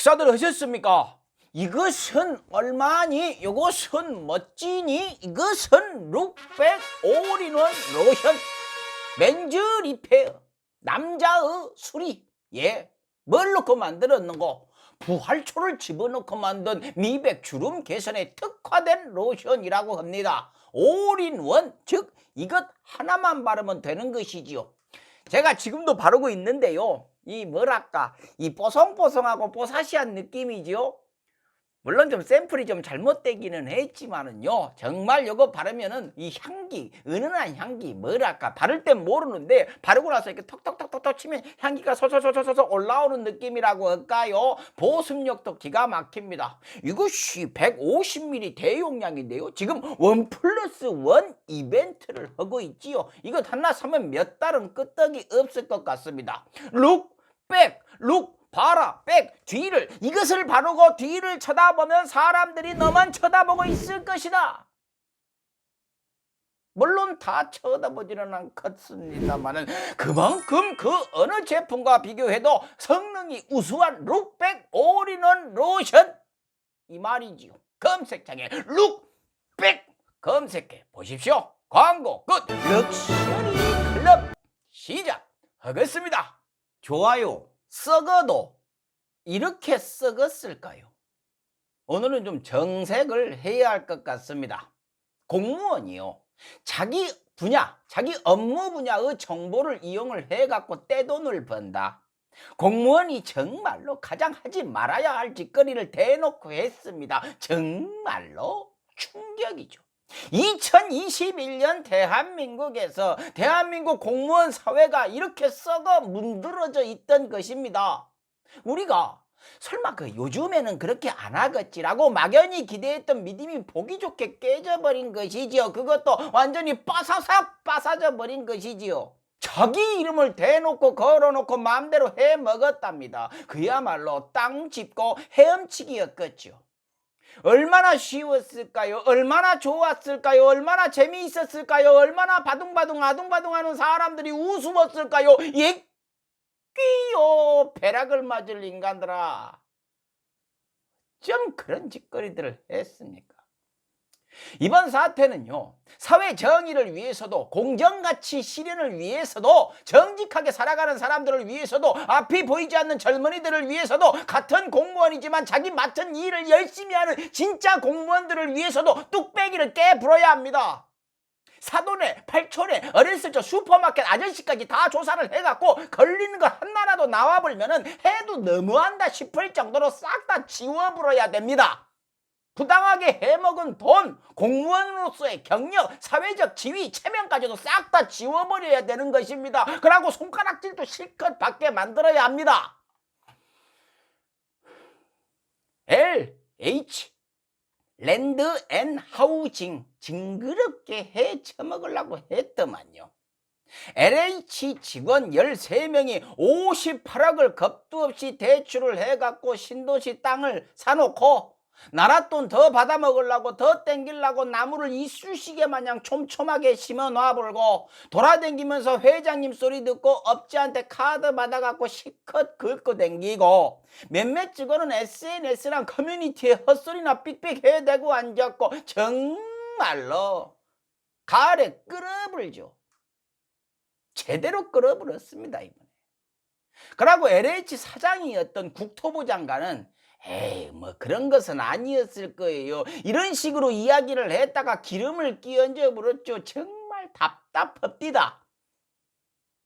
식사들 하셨습니까? 이것은 얼마니? 이것은 멋지니? 이것은 룩백 올인원 로션 맨즈 리페어 남자의 수리 예, 뭘 넣고 만들었는고? 부활초를 집어넣고 만든 미백 주름 개선에 특화된 로션이라고 합니다. 올인원 즉 이것 하나만 바르면 되는 것이지요. 제가 지금도 바르고 있는데요. 이 뭐랄까 이 뽀송뽀송하고 뽀사시한 느낌이지요. 물론 좀 샘플이 좀 잘못되기는 했지만은요 정말 이거 바르면은 이 향기 은은한 향기 뭐랄까? 바를 땐 모르는데 바르고 나서 이렇게 톡톡톡톡톡 치면 향기가 솔솔솔솔솔 올라오는 느낌이라고 할까요? 보습력도 기가 막힙니다. 이것이 150ml 대용량인데요. 지금 원 플러스 원 이벤트를 하고 있지요. 이거 하나 사면 몇 달은 끄떡이 없을 것 같습니다. 룩 백 룩 봐라 백 뒤를 이것을 바르고 뒤를 쳐다보면 사람들이 너만 쳐다보고 있을 것이다. 물론 다 쳐다보지는 않겠습니다만은 그만큼 그 어느 제품과 비교해도 성능이 우수한 룩백 올인원 로션 이 말이지요. 검색창에 룩백 검색해 보십시오. 광고 끝. 럭셔리 클럽 시작하겠습니다. 좋아요. 썩어도 이렇게 썩었을까요? 오늘은 좀 정색을 해야 할 것 같습니다. 공무원이요. 자기 분야, 자기 업무 분야의 정보를 이용을 해갖고 떼돈을 번다. 공무원이 정말로 가장 하지 말아야 할 짓거리를 대놓고 했습니다. 정말로 충격이죠. 2021년 대한민국에서 대한민국 공무원 사회가 이렇게 썩어 문드러져 있던 것입니다. 우리가 설마 그 요즘에는 그렇게 안 하겠지라고 막연히 기대했던 믿음이 보기 좋게 깨져버린 것이지요. 그것도 완전히 빠사삭 빠사져 버린 것이지요. 자기 이름을 대놓고 걸어놓고 마음대로 해 먹었답니다. 그야말로 땅 짚고 헤엄치기였겠죠. 얼마나 쉬웠을까요? 얼마나 좋았을까요? 얼마나 재미있었을까요? 얼마나 바둥바둥 아둥바둥하는 사람들이 우스웠을까요? 예 끼요 배락을 맞을 인간들아 좀 그런 짓거리들을 했습니까? 이번 사태는요, 사회 정의를 위해서도, 공정가치 실현을 위해서도, 정직하게 살아가는 사람들을 위해서도, 앞이 보이지 않는 젊은이들을 위해서도, 같은 공무원이지만 자기 맡은 일을 열심히 하는 진짜 공무원들을 위해서도 뚝배기를 깨불어야 합니다. 사돈에, 팔촌에, 어렸을 적 슈퍼마켓 아저씨까지 다 조사를 해갖고 걸리는 거 하나라도 나와버리면 은 해도 너무한다 싶을 정도로 싹 다 지워버려야 됩니다. 부당하게 해먹은 돈, 공무원으로서의 경력, 사회적 지위, 체면까지도 싹 다 지워버려야 되는 것입니다. 그러고 손가락질도 실컷 받게 만들어야 합니다. L, H, 랜드 앤 하우징 징그럽게 해 처먹으려고 했더만요. LH 직원 13명이 58억을 겁도 없이 대출을 해갖고 신도시 땅을 사놓고 나라 돈더 받아 먹으려고 더 땡기려고 나무를 이쑤시개 마냥 촘촘하게 심어 놔버리고 돌아댕기면서 회장님 소리 듣고 업자한테 카드 받아갖고 실컷 긁고 댕기고 몇몇 직원은 SNS랑 커뮤니티에 헛소리나 삑삑 해대고 앉았고 정말로 가을에 끌어불죠. 제대로 끌어버렸습니다 이번에. 그러고 LH 사장이었던 국토부 장관은 에이 뭐 그런 것은 아니었을 거예요. 이런 식으로 이야기를 했다가 기름을 끼얹어 버렸죠. 정말 답답합디다.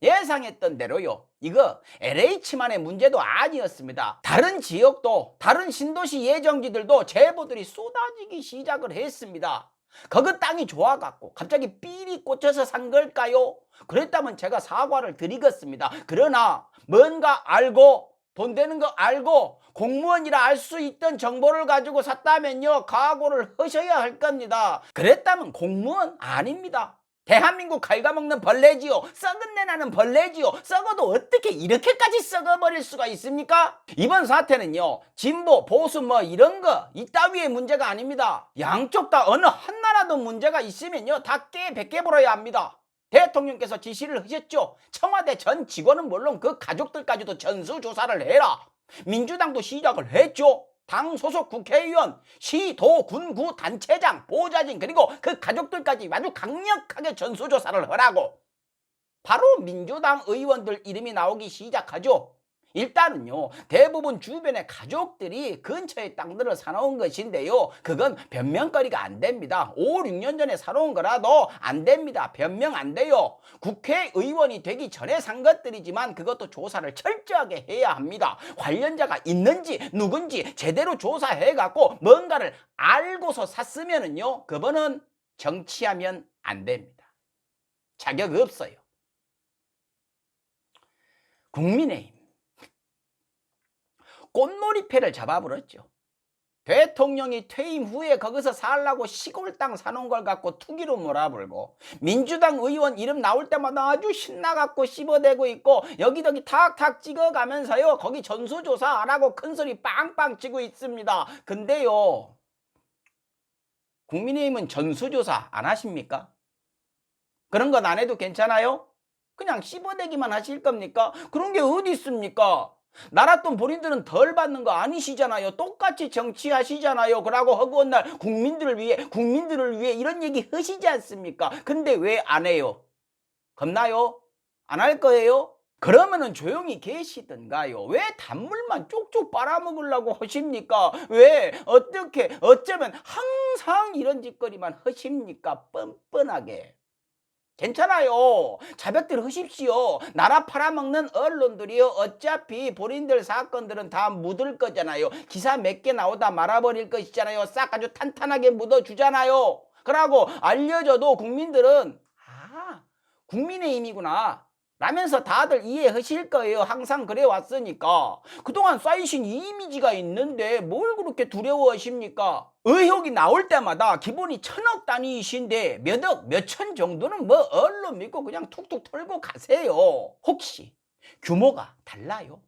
예상했던 대로요. 이거 LH만의 문제도 아니었습니다. 다른 지역도 다른 신도시 예정지들도 제보들이 쏟아지기 시작을 했습니다. 거기 땅이 좋아갖고 갑자기 삘이 꽂혀서 산 걸까요? 그랬다면 제가 사과를 드리겠습니다. 그러나 뭔가 알고 돈 되는 거 알고 공무원이라 알 수 있던 정보를 가지고 샀다면요 각오를 하셔야 할 겁니다. 그랬다면 공무원 아닙니다. 대한민국 갉아먹는 벌레지요. 썩은 내 나는 벌레지요. 썩어도 어떻게 이렇게까지 썩어버릴 수가 있습니까? 이번 사태는요. 진보, 보수 뭐 이런 거 이따위의 문제가 아닙니다. 양쪽 다 어느 하나라도 문제가 있으면요. 다 깨, 베껴버려야 합니다. 대통령께서 지시를 하셨죠. 청와대 전 직원은 물론 그 가족들까지도 전수조사를 해라. 민주당도 시작을 했죠. 당 소속 국회의원, 시, 도, 군, 구, 단체장, 보좌진 그리고 그 가족들까지 아주 강력하게 전수조사를 하라고 바로 민주당 의원들 이름이 나오기 시작하죠. 일단은요, 대부분 주변의 가족들이 근처에 땅들을 사놓은 것인데요. 그건 변명거리가 안 됩니다. 5, 6년 전에 사놓은 거라도 안 됩니다. 변명 안 돼요. 국회의원이 되기 전에 산 것들이지만 그것도 조사를 철저하게 해야 합니다. 관련자가 있는지 누군지 제대로 조사해 갖고 뭔가를 알고서 샀으면은요, 그분은 정치하면 안 됩니다. 자격 없어요. 국민의힘. 꽃놀이패를 잡아버렸죠. 대통령이 퇴임 후에 거기서 살라고 시골 땅 사놓은 걸 갖고 투기로 몰아불고 민주당 의원 이름 나올 때마다 아주 신나갖고 씹어대고 있고 여기저기 탁탁 찍어가면서요 거기 전수조사 안 하고 큰소리 빵빵 치고 있습니다. 근데요 국민의힘은 전수조사 안 하십니까? 그런 건 안 해도 괜찮아요? 그냥 씹어대기만 하실 겁니까? 그런 게 어디 있습니까? 나라 돈 본인들은 덜 받는 거 아니시잖아요. 똑같이 정치하시잖아요. 그러고 허구한 날 국민들을 위해 국민들을 위해 이런 얘기 하시지 않습니까? 근데 왜 안 해요? 겁나요? 안 할 거예요? 그러면은 조용히 계시던가요? 왜 단물만 쪽쪽 빨아먹으려고 하십니까? 왜 어떻게 어쩌면 항상 이런 짓거리만 하십니까? 뻔뻔하게. 괜찮아요. 자백들 하십시오. 나라 팔아먹는 언론들이요. 어차피 본인들 사건들은 다 묻을 거잖아요. 기사 몇 개 나오다 말아버릴 것이잖아요. 싹 아주 탄탄하게 묻어주잖아요. 그러고 알려줘도 국민들은 아 국민의힘이구나. 라면서 다들 이해하실 거예요. 항상 그래 왔으니까. 그동안 쌓이신 이 이미지가 있는데 뭘 그렇게 두려워하십니까? 의혹이 나올 때마다 기본이 천억 단위이신데 몇 억, 몇천 정도는 뭐 언론 믿고 그냥 툭툭 털고 가세요. 혹시 규모가 달라요?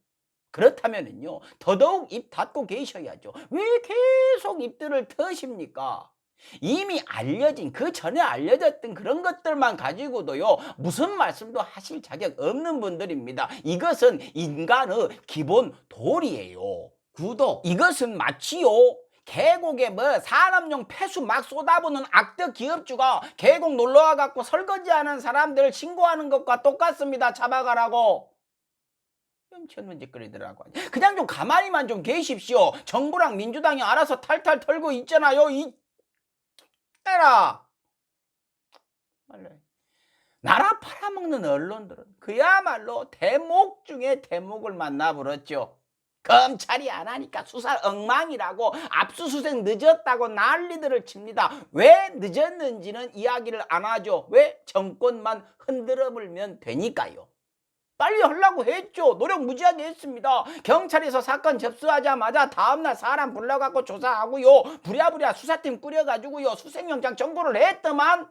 그렇다면은요, 더더욱 입 닫고 계셔야죠. 왜 계속 입들을 터십니까? 이미 알려진 그 전에 알려졌던 그런 것들만 가지고도요 무슨 말씀도 하실 자격 없는 분들입니다. 이것은 인간의 기본 도리예요. 구독 이것은 마치요. 계곡에 뭐 산업용 폐수 막 쏟아부는 악덕 기업주가 계곡 놀러와 갖고 설거지하는 사람들 신고하는 것과 똑같습니다. 잡아가라고. 천문 짓거리더라고. 그냥 좀 가만히만 좀 계십시오. 정부랑 민주당이 알아서 탈탈 털고 있잖아요. 이 때라. 나라 팔아먹는 언론들은 그야말로 대목 중에 대목을 만나버렸죠. 검찰이 안 하니까 수사 엉망이라고 압수수색 늦었다고 난리들을 칩니다. 왜 늦었는지는 이야기를 안 하죠. 왜 정권만 흔들어 불면 되니까요. 빨리 하려고 했죠. 노력 무지하게 했습니다. 경찰에서 사건 접수하자마자 다음날 사람 불러갖고 조사하고요. 부랴부랴 수사팀 꾸려가지고요. 수색영장 청구를 했더만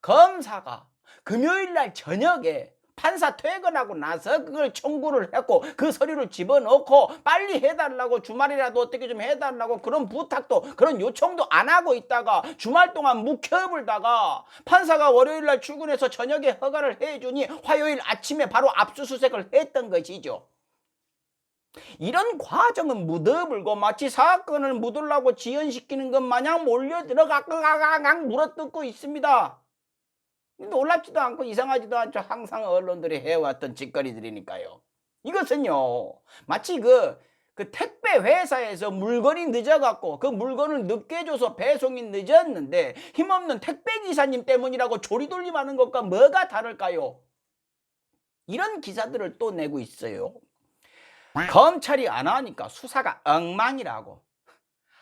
검사가 금요일날 저녁에 판사 퇴근하고 나서 그걸 청구를 했고 그 서류를 집어넣고 빨리 해달라고 주말이라도 어떻게 좀 해달라고 그런 부탁도 그런 요청도 안 하고 있다가 주말 동안 묵혀불다가 판사가 월요일날 출근해서 저녁에 허가를 해주니 화요일 아침에 바로 압수수색을 했던 것이죠. 이런 과정은 묻어불고 마치 사건을 묻으려고 지연시키는 것 마냥 몰려 들어가고 가강 물어뜯고 있습니다. 놀랍지도 않고 이상하지도 않죠. 항상 언론들이 해왔던 짓거리들이니까요. 이것은요, 마치 그, 그 택배 회사에서 물건이 늦어갖고 그 물건을 늦게 줘서 배송이 늦었는데 힘없는 택배 기사님 때문이라고 조리돌림 하는 것과 뭐가 다를까요? 이런 기사들을 또 내고 있어요. 검찰이 안 하니까 수사가 엉망이라고.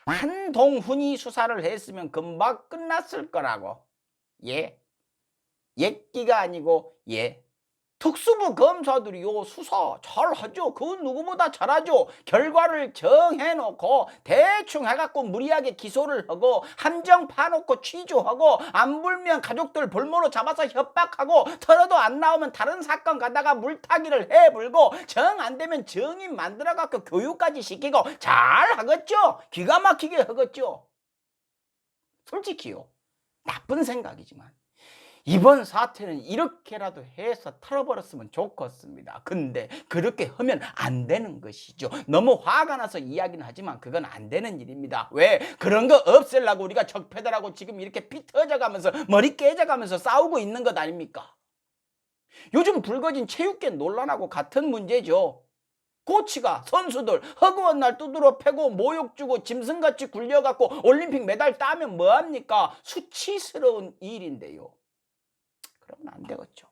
한동훈이 수사를 했으면 금방 끝났을 거라고. 예. 옛기가 아니고 예. 특수부 검사들이 요 수사 잘하죠. 그 누구보다 잘하죠. 결과를 정해놓고 대충 해갖고 무리하게 기소를 하고 함정 파놓고 취조하고 안 불면 가족들 볼모로 잡아서 협박하고 털어도 안 나오면 다른 사건 가다가 물타기를 해불고 정 안 되면 정인 만들어갖고 교육까지 시키고 잘 하겠죠. 기가 막히게 하겠죠. 솔직히요. 나쁜 생각이지만 이번 사태는 이렇게라도 해서 털어버렸으면 좋겠습니다. 근데 그렇게 하면 안 되는 것이죠. 너무 화가 나서 이야기는 하지만 그건 안 되는 일입니다. 왜? 그런 거 없애려고 우리가 적폐들하고 지금 이렇게 피 터져가면서 머리 깨져가면서 싸우고 있는 것 아닙니까? 요즘 불거진 체육계 논란하고 같은 문제죠. 코치가 선수들 허구한 날 두드러 패고 모욕 주고 짐승같이 굴려갖고 올림픽 메달 따면 뭐합니까? 수치스러운 일인데요. 그러면 안 되겠죠.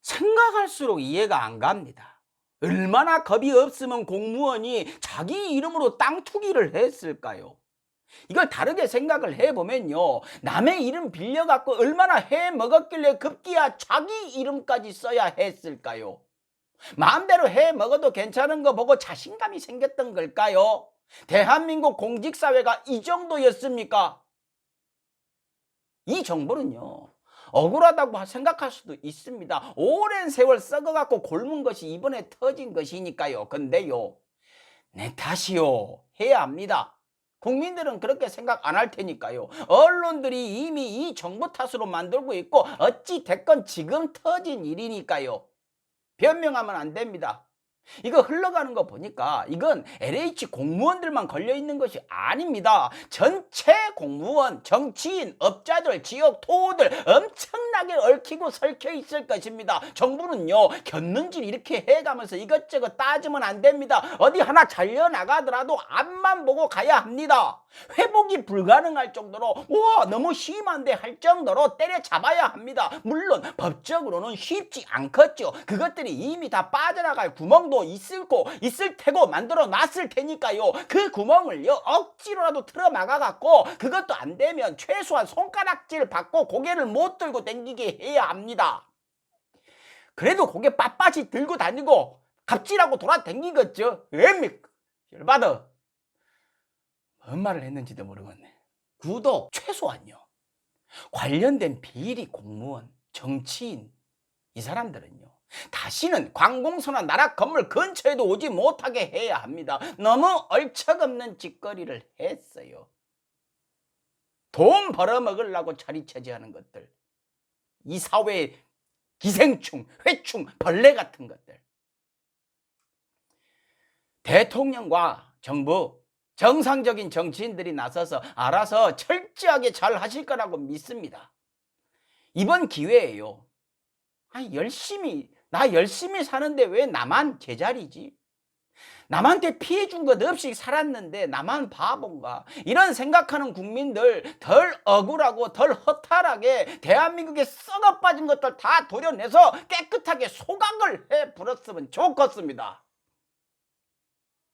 생각할수록 이해가 안 갑니다. 얼마나 겁이 없으면 공무원이 자기 이름으로 땅 투기를 했을까요? 이걸 다르게 생각을 해보면요. 남의 이름 빌려갖고 얼마나 해 먹었길래 급기야 자기 이름까지 써야 했을까요? 마음대로 해 먹어도 괜찮은 거 보고 자신감이 생겼던 걸까요? 대한민국 공직사회가 이 정도였습니까? 이 정부는요. 억울하다고 생각할 수도 있습니다. 오랜 세월 썩어갖고 곪은 것이 이번에 터진 것이니까요. 근데요. 내 탓이요. 해야 합니다. 국민들은 그렇게 생각 안 할 테니까요. 언론들이 이미 이 정부 탓으로 만들고 있고 어찌 됐건 지금 터진 일이니까요. 변명하면 안 됩니다. 이거 흘러가는 거 보니까 이건 LH 공무원들만 걸려 있는 것이 아닙니다. 전체 공무원, 정치인, 업자들, 지역 토호들 엄청나게 얽히고 설켜 있을 것입니다. 정부는요, 겼는지 이렇게 해가면서 이것저것 따지면 안 됩니다. 어디 하나 잘려 나가더라도 앞만 보고 가야 합니다. 회복이 불가능할 정도로 와 너무 심한데 할 정도로 때려잡아야 합니다. 물론 법적으로는 쉽지 않겠죠. 그것들이 이미 다 빠져나갈 구멍도 있을 거 있을 테고 만들어 놨을 테니까요. 그 구멍을요 억지로라도 틀어 막아 갖고 그것도 안 되면 최소한 손가락질 받고 고개를 못 들고 댕기게 해야 합니다. 그래도 고개 빳빳이 들고 다니고 갑질하고 돌아댕기겠죠. 왜입니까? 열받아. 뭔 말을 했는지도 모르겠네. 구독 최소한요. 관련된 비리 공무원, 정치인 이 사람들은요. 다시는 관공서나 나라 건물 근처에도 오지 못하게 해야 합니다. 너무 얼척없는 짓거리를 했어요. 돈 벌어먹으려고 자리차지하는 것들. 이 사회의 기생충, 회충, 벌레 같은 것들. 대통령과 정부, 정상적인 정치인들이 나서서 알아서 철저하게 잘 하실 거라고 믿습니다. 이번 기회에요. 아, 열심히, 나 열심히 사는데 왜 나만 제자리지? 남한테 피해 준 것 없이 살았는데 나만 바본가? 이런 생각하는 국민들 덜 억울하고 덜 허탈하게 대한민국에 썩어 빠진 것들 다 도려내서 깨끗하게 소각을 해 불었으면 좋겠습니다.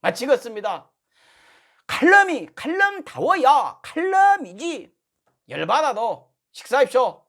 마치겠습니다. 칼럼이 칼럼다워야 칼럼이지. 열받아도 식사합시오.